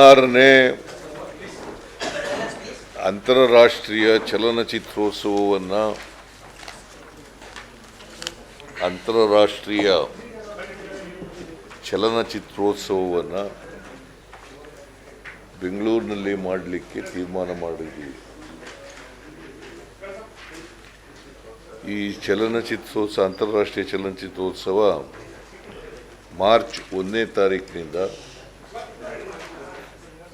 ಹದಿನಾರನೇ ಅಂತಾರಾಷ್ಟ್ರೀಯ ಚಲನಚಿತ್ರೋತ್ಸವವನ್ನು ಅಂತಾರಾಷ್ಟ್ರೀಯ ಚಲನಚಿತ್ರೋತ್ಸವವನ್ನು ಬೆಂಗಳೂರಿನಲ್ಲಿ ಮಾಡಲಿಕ್ಕೆ ತೀರ್ಮಾನ ಮಾಡಿದ್ದೀವಿ ಈ ಚಲನಚಿತ್ರೋತ್ಸವ ಅಂತಾರಾಷ್ಟ್ರೀಯ ಚಲನಚಿತ್ರೋತ್ಸವ ಮಾರ್ಚ್ ಒಂದನೇ ತಾರೀಕಿನಿಂದ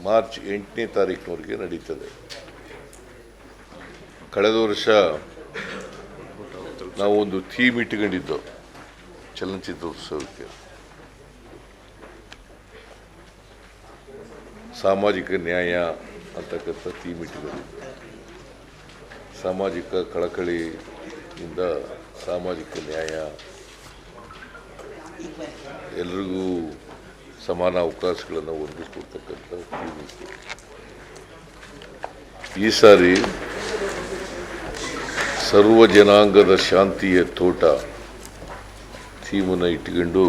ಮಾರ್ಚ್ ಎಂಟನೇ ತಾರೀಕಿನವರೆಗೆ ನಡೀತದೆ. ಕಳೆದ ವರ್ಷ ನಾವು ಒಂದು ಥೀಮ್ ಇಟ್ಕೊಂಡಿದ್ದು ಚಲನಚಿತ್ರೋತ್ಸವಕ್ಕೆ. ಸಾಮಾಜಿಕ ನ್ಯಾಯ ಅಂತಕ್ಕಂಥ ಥೀಮ್ ಇಟ್ಕೊಂಡಿದ್ದು. ಸಾಮಾಜಿಕ ಕಳಕಳಿಯಿಂದ ಸಾಮಾಜಿಕ ನ್ಯಾಯ. ಎಲ್ರಿಗೂ ಸಮಾನ ಅವಕಾಶಗಳನ್ನು ಒದಗಿಸ್ಕೊಡ್ತಕ್ಕಂಥ ಈ ಸಾರಿ ಸರ್ವ ಜನಾಂಗದ ಶಾಂತಿಯ ತೋಟ ಥೀಮನ್ನು ಇಟ್ಕೊಂಡು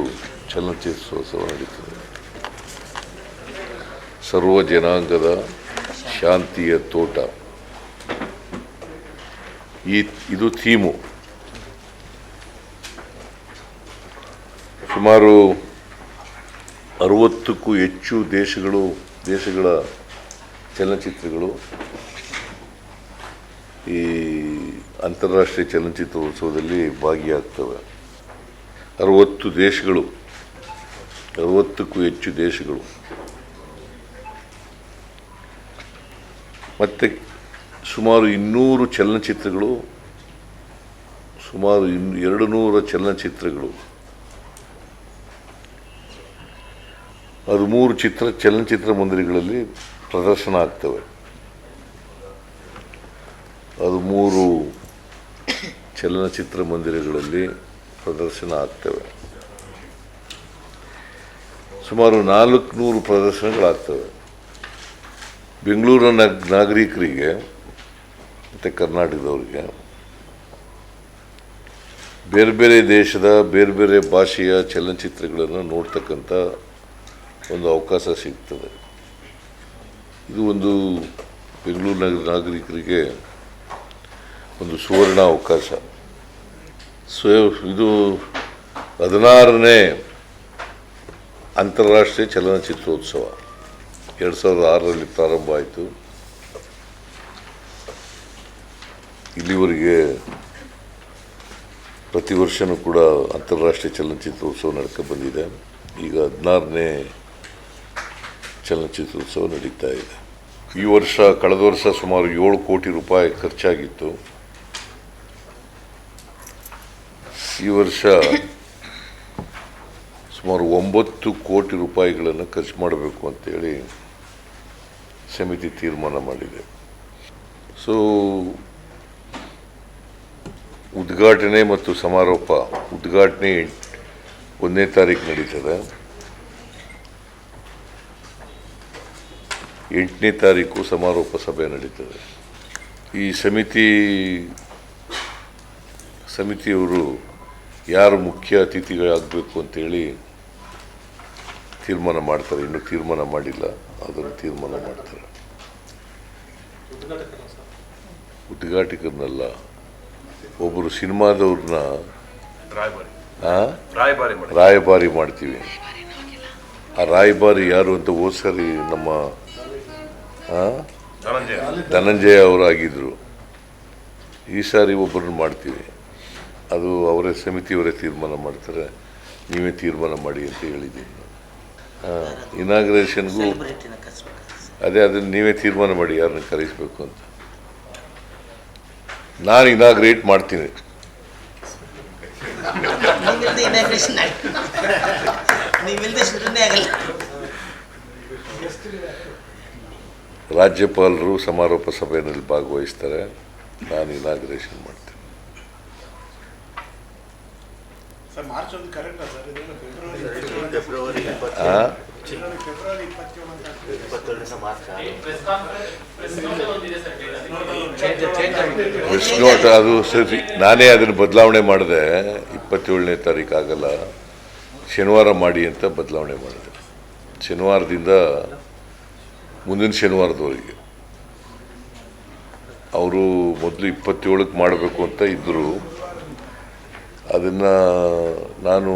ಚಲನಚಿತ್ರೋತ್ಸವ ನಡೀತದೆ. ಸರ್ವ ಜನಾಂಗದ ಶಾಂತಿಯ ತೋಟ. ಈ, ಇದು ಥೀಮು ಸುಮಾರು ಅರವತ್ತಕ್ಕೂ ಹೆಚ್ಚು ದೇಶಗಳು, ದೇಶಗಳ ಚಲನಚಿತ್ರಗಳು ಈ ಅಂತಾರಾಷ್ಟ್ರೀಯ ಚಲನಚಿತ್ರೋತ್ಸವದಲ್ಲಿ ಭಾಗಿಯಾಗ್ತವೆ. ಅರವತ್ತು ದೇಶಗಳು, ಅರವತ್ತಕ್ಕೂ ಹೆಚ್ಚು ದೇಶಗಳು. ಮತ್ತು ಸುಮಾರು ಇನ್ನೂರು ಚಲನಚಿತ್ರಗಳು, ಸುಮಾರು ಇನ್ ಎರಡು ನೂರ ಚಲನಚಿತ್ರಗಳು. ಹದಿಮೂರು ಚಿತ್ರ, ಚಲನಚಿತ್ರ ಮಂದಿರಗಳಲ್ಲಿ ಪ್ರದರ್ಶನ ಆಗ್ತವೆ. ಹದಿಮೂರು ಚಲನಚಿತ್ರ ಮಂದಿರಗಳಲ್ಲಿ ಪ್ರದರ್ಶನ ಆಗ್ತವೆ. ಸುಮಾರು ನಾಲ್ಕುನೂರು ಪ್ರದರ್ಶನಗಳಾಗ್ತವೆ. ಬೆಂಗಳೂರಿನ ನಾಗರಿಕರಿಗೆ, ಮತ್ತು ಕರ್ನಾಟಕದವರಿಗೆ, ಬೇರೆ ಬೇರೆ ದೇಶದ, ಬೇರೆ ಬೇರೆ ಭಾಷೆಯ ಚಲನಚಿತ್ರಗಳನ್ನು ನೋಡ್ತಕ್ಕಂಥ ಒಂದು ಅವಕಾಶ ಸಿಗ್ತದೆ. ಇದು ಒಂದು ಬೆಂಗಳೂರು ನಗರ ನಾಗರಿಕರಿಗೆ ಒಂದು ಸುವರ್ಣ ಅವಕಾಶ. ಸ್ವಯಂ ಇದು ಹದಿನಾರನೇ ಅಂತಾರಾಷ್ಟ್ರೀಯ ಚಲನಚಿತ್ರೋತ್ಸವ. ಎರಡು ಸಾವಿರದ ಆರರಲ್ಲಿ ಪ್ರಾರಂಭ ಆಯಿತು. ಇಲ್ಲಿವರೆಗೆ ಪ್ರತಿ ವರ್ಷವೂ ಕೂಡ ಅಂತಾರಾಷ್ಟ್ರೀಯ ಚಲನಚಿತ್ರೋತ್ಸವ ನಡ್ಕೊಂಡು ಬಂದಿದೆ. ಈಗ ಹದಿನಾರನೇ ಚಲನಚಿತ್ರೋತ್ಸವ ನಡೀತಾ ಇದೆ. ಈ ವರ್ಷ, ಕಳೆದ ವರ್ಷ ಸುಮಾರು ಏಳು ಕೋಟಿ ರೂಪಾಯಿ ಖರ್ಚಾಗಿತ್ತು. ಈ ವರ್ಷ ಸುಮಾರು ಒಂಬತ್ತು ಕೋಟಿ ರೂಪಾಯಿಗಳನ್ನು ಖರ್ಚು ಮಾಡಬೇಕು ಅಂತೇಳಿ ಸಮಿತಿ ತೀರ್ಮಾನ ಮಾಡಿದೆ. ಸೊ ಉದ್ಘಾಟನೆ ಮತ್ತು ಸಮಾರೋಪ ಉದ್ಘಾಟನೆ ಒಂದನೇ ತಾರೀಕು ನಡೀತದೆ. ಎಂಟನೇ ತಾರೀಕು ಸಮಾರೋಪ ಸಭೆ ನಡೀತದೆ. ಈ ಸಮಿತಿ ಸಮಿತಿಯವರು ಯಾರು ಮುಖ್ಯ ಅತಿಥಿಗಳಾಗಬೇಕು ಅಂತೇಳಿ ತೀರ್ಮಾನ ಮಾಡ್ತಾರೆ. ಇನ್ನೂ ತೀರ್ಮಾನ ಮಾಡಿಲ್ಲ. ಅದನ್ನು ತೀರ್ಮಾನ ಮಾಡ್ತಾರೆ. ಉದ್ಘಾಟಕರನ್ನಲ್ಲ ಒಬ್ಬರು ಸಿನಿಮಾದವ್ರನ್ನ ರಾಯಭಾರಿ ಮಾಡ್ತೀವಿ. ಆ ರಾಯಭಾರಿ ಯಾರು ಅಂತ ಹೋದ್ ಸರಿ ನಮ್ಮ ಧನಂಜಯ. ಧನಂಜಯ ಅವರಾಗಿದ್ದರು ಈ ಸಾರಿ ಒಬ್ಬರನ್ನು ಮಾಡ್ತೀವಿ. ಅದು ಅವರೇ ಸಮಿತಿಯವರೇ ತೀರ್ಮಾನ ಮಾಡ್ತಾರೆ. ನೀವೇ ತೀರ್ಮಾನ ಮಾಡಿ ಅಂತ ಹೇಳಿದ್ದೀನಿ. ಇನಾಗ್ರೇಷನ್ಗೂ ಅದೇ ಅದನ್ನು ನೀವೇ ತೀರ್ಮಾನ ಮಾಡಿ ಯಾರನ್ನ ಕರೆಸಬೇಕು ಅಂತ. ನಾನು ಇನಾಗ್ರೇಟ್ ಮಾಡ್ತೀನಿ. ನೀವಿಲ್ಲದೆ ಇನಾಗ್ರೇಷನ್ ಶುರುನೇ ಆಗಲ್ಲ. ರಾಜ್ಯಪಾಲರು ಸಮಾರೋಪ ಸಭೆಯಲ್ಲಿ ಭಾಗವಹಿಸ್ತಾರೆ. ನಾನು ಇನಾಗ್ರೇಷನ್ ಮಾಡ್ತೀನಿ. ಪ್ರೆಸ್ ನೋಟ್ ಅದು ಸರಿ. ನಾನೇ ಅದನ್ನು ಬದಲಾವಣೆ ಮಾಡಿದೆ. ಇಪ್ಪತ್ತೇಳನೇ ತಾರೀಕು ಆಗಲ್ಲ. ಶನಿವಾರ ಮಾಡಿ ಅಂತ ಬದಲಾವಣೆ ಮಾಡಿದೆ. ಶನಿವಾರದಿಂದ ಮುಂದಿನ ಶನಿವಾರದವರೆಗೆ. ಅವರು ಮೊದಲು ಇಪ್ಪತ್ತೇಳಕ್ಕೆ ಮಾಡಬೇಕು ಅಂತ ಇದ್ದರು ಅದನ್ನು ನಾನು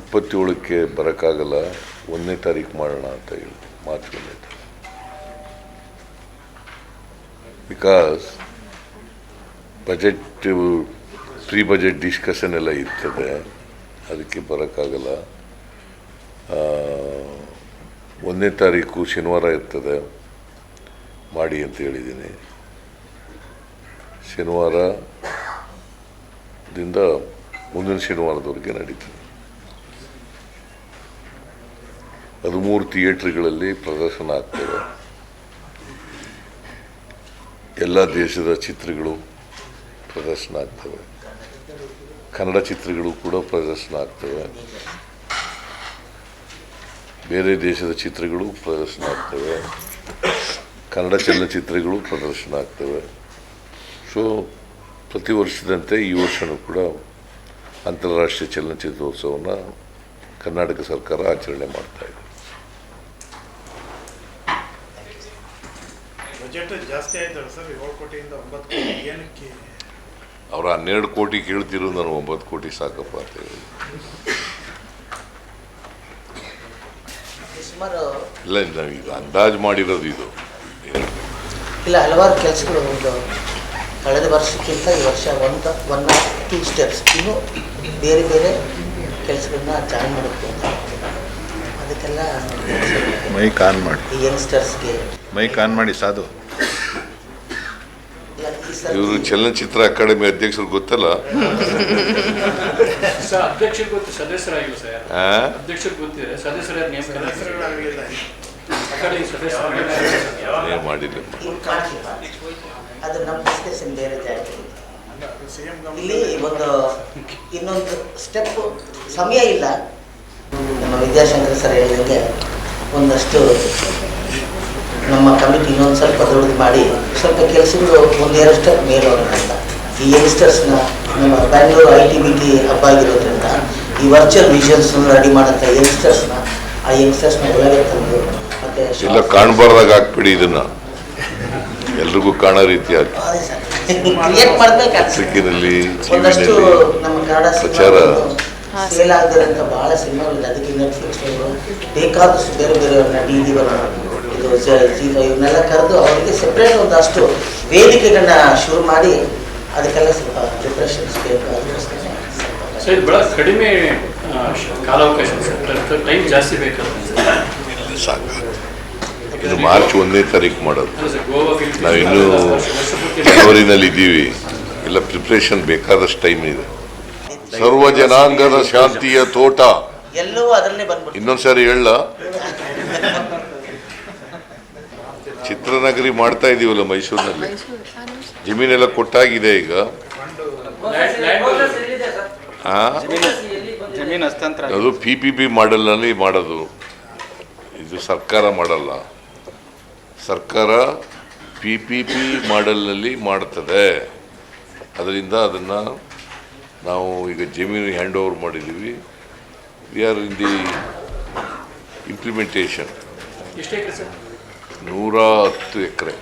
ಇಪ್ಪತ್ತೇಳಕ್ಕೆ ಬರೋಕ್ಕಾಗಲ್ಲ, ಒಂದನೇ ತಾರೀಕು ಮಾಡೋಣ ಅಂತ ಹೇಳಿ, ಮಾರ್ಚ್ ಒಂದನೇ because budget pre budget discussion ಎಲ್ಲ ಇರ್ತದೆ, ಅದಕ್ಕೆ ಬರೋಕ್ಕಾಗಲ್ಲ. ಒಂದನೇ ತಾರೀಕು ಶನಿವಾರ ಇರ್ತದೆ. ಮಾಡಿ ಅಂತ ಹೇಳಿದ್ದೀನಿ. ಶನಿವಾರದಿಂದ ಮುಂದಿನ ಶನಿವಾರದವರೆಗೆ ನಡೀತದೆ. ಹದಿಮೂರು ಥಿಯೇಟ್ರ್ಗಳಲ್ಲಿ ಪ್ರದರ್ಶನ ಆಗ್ತದೆ. ಎಲ್ಲ ದೇಶದ ಚಿತ್ರಗಳು ಪ್ರದರ್ಶನ ಆಗ್ತವೆ. ಕನ್ನಡ ಚಿತ್ರಗಳು ಕೂಡ ಪ್ರದರ್ಶನ ಆಗ್ತವೆ. ಬೇರೆ ದೇಶದ ಚಿತ್ರಗಳು ಪ್ರದರ್ಶನ ಆಗ್ತವೆ. ಕನ್ನಡ ಚಲನಚಿತ್ರಗಳು ಪ್ರದರ್ಶನ ಆಗ್ತವೆ. ಸೊ ಪ್ರತಿ ವರ್ಷದಂತೆ ಈ ವರ್ಷವೂ ಕೂಡ ಅಂತಾರಾಷ್ಟ್ರೀಯ ಚಲನಚಿತ್ರೋತ್ಸವವನ್ನು ಕರ್ನಾಟಕ ಸರ್ಕಾರ ಆಚರಣೆ ಮಾಡ್ತಾ ಇದೆ. ಅವ್ರು ಹನ್ನೆರಡು ಕೋಟಿ ಕೇಳ್ತಿರೋ ನಾನು ಒಂಬತ್ತು ಕೋಟಿ ಸಾಕಪ್ಪ ಅಂತ ಹೇಳಿ ಸುಮಾರು ಇಲ್ಲ ನಾವು ಇದು ಅಂದಾಜು ಮಾಡಿರೋದು ಇದು. ಇಲ್ಲ ಹಲವಾರು ಕೆಲಸಗಳು ಒಂದು ಕಳೆದ ವರ್ಷಕ್ಕಿಂತ ಈ ವರ್ಷ ಒಂದು ಒನ್ ಆರ್ ಟೂ ಸ್ಟೆಪ್ಸ್ ಇನ್ನೂ ಬೇರೆ ಬೇರೆ ಕೆಲಸಗಳನ್ನ ಜಾಯಿನ್ ಮಾಡಬೇಕು ಅಂತ. ಅದಕ್ಕೆಲ್ಲ ಮೈಕ್ ಆನ್ ಮಾಡಿ. ಯಂಗ್ಸ್ಟರ್ಸ್ಗೆ ಮೈಕ್ ಆನ್ ಮಾಡಿ ಸಾಧು. ಇವರು ಚಲನಚಿತ್ರ ಅಕಾಡೆಮಿ ಅಧ್ಯಕ್ಷರು ಗೊತ್ತಲ್ಲ? ಮಾಡಿಲ್ಲ. ಅದು ನಮ್ಮ ಡಿಸ್ಕಷನ್ ಬೇರೆ ಜಾಸ್ತಿ ಇಲ್ಲಿ ಒಂದು ಇನ್ನೊಂದು ಸ್ಟೆಪ್ ಸಮಯ ಇಲ್ಲ. ನಮ್ಮ ವಿದ್ಯಾಶಂಕರ್ ಸರ್ ಹೇಳಿದಂಗೆ ಒಂದಷ್ಟು ನಮ್ಮ ಕಮಿಟಿ ಇನ್ನೊಂದು ಸ್ವಲ್ಪ ದೊಡ್ಡದು ಮಾಡಿ ಸ್ವಲ್ಪ ಕೆಲಸಗಳು ಒಂದೆರಡು ಮೇಲೋಣ ಅಂತ. ಈ ಯಂಗ್ಸ್ಟರ್ಸ್ನ ನಮ್ಮ Bangalore I T B T hub ಆಗಿರೋದ್ರಿಂದ ಈ ವರ್ಚುವಲ್ ವಿಷನ್ಸ್ ರೆಡಿ ಮಾಡೋಂಥ ಯಂಗ್ಸ್ಟರ್ಸ್ನ ಆ ಯಂಗ್ಸ್ಟರ್ಸ್ನ ಒಳಗೆ ತಂದು ಮತ್ತೆ ಇಲ್ಲ ಕಾಣಬಾರ್ದಾಗ ಹಾಕ್ಬಿಡಿ ಇದನ್ನ. ಎಲ್ರಿಗೂ ಕಾಣೋ ರೀತಿ ಕ್ರಿಯೇಟ್ ಒಂದಷ್ಟು ನಮ್ಮ ಕನ್ನಡ ಪ್ರಚಾರ. ಸೇಲ್ ಆಗದಿರೋಂಥ ಬಹಳ ಸಿನಿಮಾಗಳಿದೆ. ಅದಕ್ಕೆ ನೆಟ್ಫ್ಲಿಕ್ಸ್ ಬೇಕಾದಷ್ಟು ಬೇರೆ ಬೇರೆ ಡಿ ಡಿ ಇದು ಜಿ ಫೈವ್ ಇವನ್ನೆಲ್ಲ ಕರೆದು ಅವರಿಗೆ ಸಪ್ರೇಟ್ ಒಂದಷ್ಟು ವೇದಿಕೆಗಳನ್ನ ಶುರು ಮಾಡಿ ಅದಕ್ಕೆಲ್ಲ ಸ್ವಲ್ಪ ಪ್ರಿಪ್ರೇಷನ್ಸ್ ಬೇಕು ಅದಕ್ಕೋಸ್ಕರ ಸ್ವಲ್ಪ ಇದು ಬಹಳ ಕಡಿಮೆ ಕಾಲಾವಕಾಶ ಟೈಮ್ ಜಾಸ್ತಿ ಬೇಕಾಗುತ್ತೆ ಸಾಕು. ಇದು ಮಾರ್ಚ್ ಒಂದನೇ ತಾರೀಕು ಮಾಡೋದು. ನಾವಿನ್ನೂ ಜನವರಿನಲ್ಲಿ ಇದ್ದೀವಿ. ಎಲ್ಲ ಪ್ರಿಪ್ರೇಷನ್ ಬೇಕಾದಷ್ಟು ಟೈಮ್ ಇದೆ. ಸರ್ವ ಜನಾಂಗದ ಶಾಂತಿಯ ತೋಟ. ಎಲ್ಲವೂ ಅದರಲ್ಲೇ ಬಂದ್ಬಿಡ್ತು. ಇನ್ನೊಂದ್ಸರಿ ಹೇಳ. ಚಿತ್ರನಗರಿ ಮಾಡ್ತಾ ಇದೀವಲ್ಲ ಮೈಸೂರಿನಲ್ಲಿ? ಜಮೀನೆಲ್ಲ ಕೊಟ್ಟಾಗಿದೆ ಈಗ. ಲ್ಯಾಂಡ್- ಲ್ಯಾಂಡ್ ಆ? ಜಮೀನು ಹಸ್ತಾಂತರ ಅದು ಪಿ ಪಿ ಪಿ ಮಾಡೆಲ್ನಲ್ಲಿ ಮಾಡೋದು. ಇದು ಸರ್ಕಾರ ಮಾಡಲ್ಲ. ಸರ್ಕಾರ ಪಿ ಪಿ ಪಿ ಮಾಡೆಲ್ನಲ್ಲಿ ಮಾಡ್ತದೆ. ಅದರಿಂದ ಅದನ್ನು ನಾವು ಈಗ ಜಮೀನು ಹ್ಯಾಂಡ್ ಓವರ್ ಮಾಡಿದ್ದೀವಿ we are in the implementation ನೂರ ಹತ್ತು ಎಕರೆ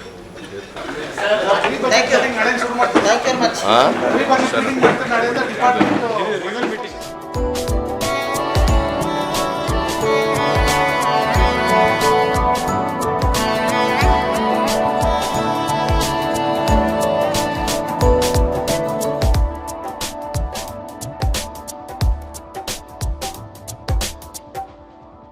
ಹಾಂ